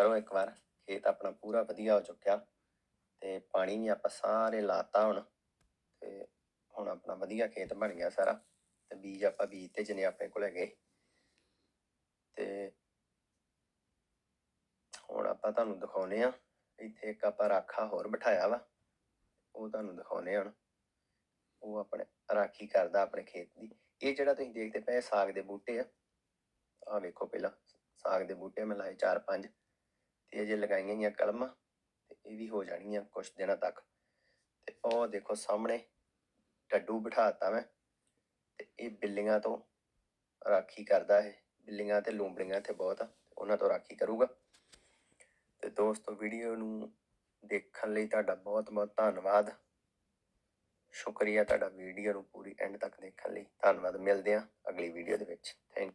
ਕਰੋ ਇੱਕ ਵਾਰ, ਖੇਤ ਆਪਣਾ ਪੂਰਾ ਵਧੀਆ ਹੋ ਚੁੱਕਿਆ ਤੇ ਪਾਣੀ ਵੀ ਆਪਾਂ ਸਾਰੇ ਲਾਤਾ ਹੁਣ ਤੇ ਹੁਣ ਆਪਣਾ ਵਧੀਆ ਖੇਤ ਬਣ ਗਿਆ ਸਾਰਾ ਤੇ ਬੀਜ ਆਪਾਂ ਬੀਜ ਤੇ ਜਿੰਨੇ ਆਪਣੇ ਕੋਲ ਹੈਗੇ। ਤੇ ਹੁਣ ਆਪਾਂ ਤੁਹਾਨੂੰ ਦਿਖਾਉਨੇ ਆ ਇੱਥੇ ਇੱਕ ਆਪਾਂ ਰਾਖਾ ਹੋਰ ਬਿਠਾਇਆ ਵਾ, ਉਹ ਤੁਹਾਨੂੰ ਦਿਖਾਉਨੇ ਹੁਣ। ਉਹ ਆਪਣੇ ਰਾਖੀ ਕਰਦਾ ਆਪਣੇ ਖੇਤ ਦੀ। ਇਹ ਜਿਹੜਾ ਤੁਸੀਂ ਦੇਖਦੇ ਪਏ ਸਾਗ ਦੇ ਬੂਟੇ ਆ ਆ ਵੇਖੋ ਪਹਿਲਾਂ, ਸਾਗ ਦੇ ਬੂਟੇ ਮੈਂ ਲਾਏ 4-5 ਇਹ ਜੇ ਲਗਾਈਆਂ ਗਈਆਂ ਕਲਮਾਂ, ਤੇ ਇਹ ਵੀ ਹੋ ਜਾਣੀਆਂ ਕੁਝ ਦਿਨਾਂ ਤੱਕ। ਤੇ ਉਹ ਦੇਖੋ ਸਾਹਮਣੇ, ਡੱਡੂ ਬਿਠਾਤਾ ਮੈਂ, ਤੇ ਇਹ ਬਿੱਲੀਆਂ ਤੋਂ ਰਾਖੀ ਕਰਦਾ ਹੈ ਬਿੱਲੀਆਂ ਤੇ ਲੂੰਬੜੀਆਂ ਇੱਥੇ ਬਹੁਤ ਉਹਨਾਂ ਤੋਂ ਰਾਖੀ ਕਰੂਗਾ। ਤੇ ਦੋਸਤੋ, ਵੀਡੀਓ ਨੂੰ ਦੇਖਣ ਲਈ ਤੁਹਾਡਾ ਬਹੁਤ-ਬਹੁਤ ਧੰਨਵਾਦ। ਸ਼ੁਕਰੀਆ ਤੁਹਾਡਾ ਵੀਡੀਓ ਨੂੰ ਪੂਰੀ ਐਂਡ ਤੱਕ ਦੇਖਣ ਲਈ। ਧੰਨਵਾਦ, ਮਿਲਦੇ ਆ ਅਗਲੀ ਵੀਡੀਓ ਦੇ ਵਿੱਚ। ਥੈਂਕ